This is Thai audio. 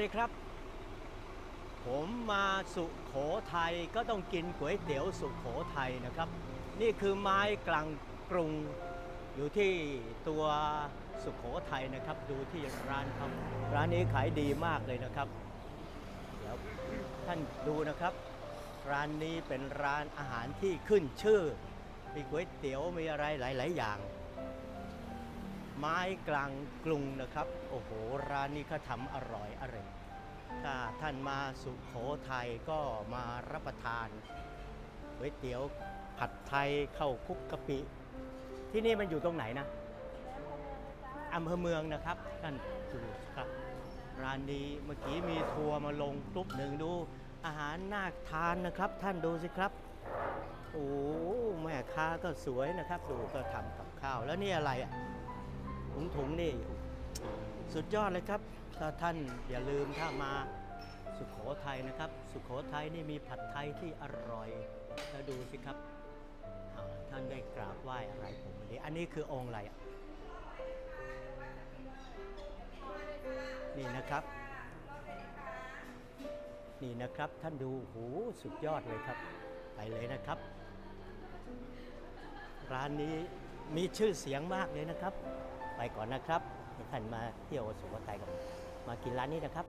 ดีครับ ผมมาสุขโขทัยก็ต้องกินก๋วยเตี๋ยวสุขโขทัยนะครับ นี่คือไม้กลางกรุงอยู่ที่ตัวสุขโขทัยนะครับ ดูที่ร้านครับร้านนี้ขายดีมากเลยนะครับเดี๋ยวท่านดูนะครับ ร้านนี้เป็นร้านอาหารที่ขึ้นชื่อ มีก๋วยเตี๋ยวมีอะไรหลาย ๆ อย่าง ไม้กลางกรุงนะครับ โอ้โห ร้านนี้เขาทำอร่อยอร่อยถ้าท่านมาสุขโขทัยก็มารับประทานก๋วยเตี๋ยวผัดไทยเข้าวคุกกะปิ ที่นี่มันอยู่ตรงไหนนะอำเภอเมืองนะครับท่านดูครับ ร้านนี้เมื่อกี้มีทัวร์มาลงกรุ๊ปหนึ่งดู อาหารน่าทานนะครับ ท่านดูสิครับโอ้แม่ค้าก็สวยนะครับ ดูก็ทำกับข้าวแล้วนี่อะไรอะ ถุงนี่ สุดยอดเลยครับ ถ้าท่านอย่าลืมถ้ามาสุขโขทัยนะครับ สุขโขทัยนี่มีผัดไทยที่อร่อยแล้วดูสิครับท่านได้กราบไหว้อะไรผมนี้อันนี้คือองค์อะไรนี่นะครับ นี่นะครับท่านดูโหสุดยอดเลยครับ ไปเลยนะครับ ร้านนี้มีชื่อเสียงมากเลยนะครับ ไปก่อนนะครับให้ท่านมาเที่ยวสุโขทัยกันมากินร้านนี้นะครับ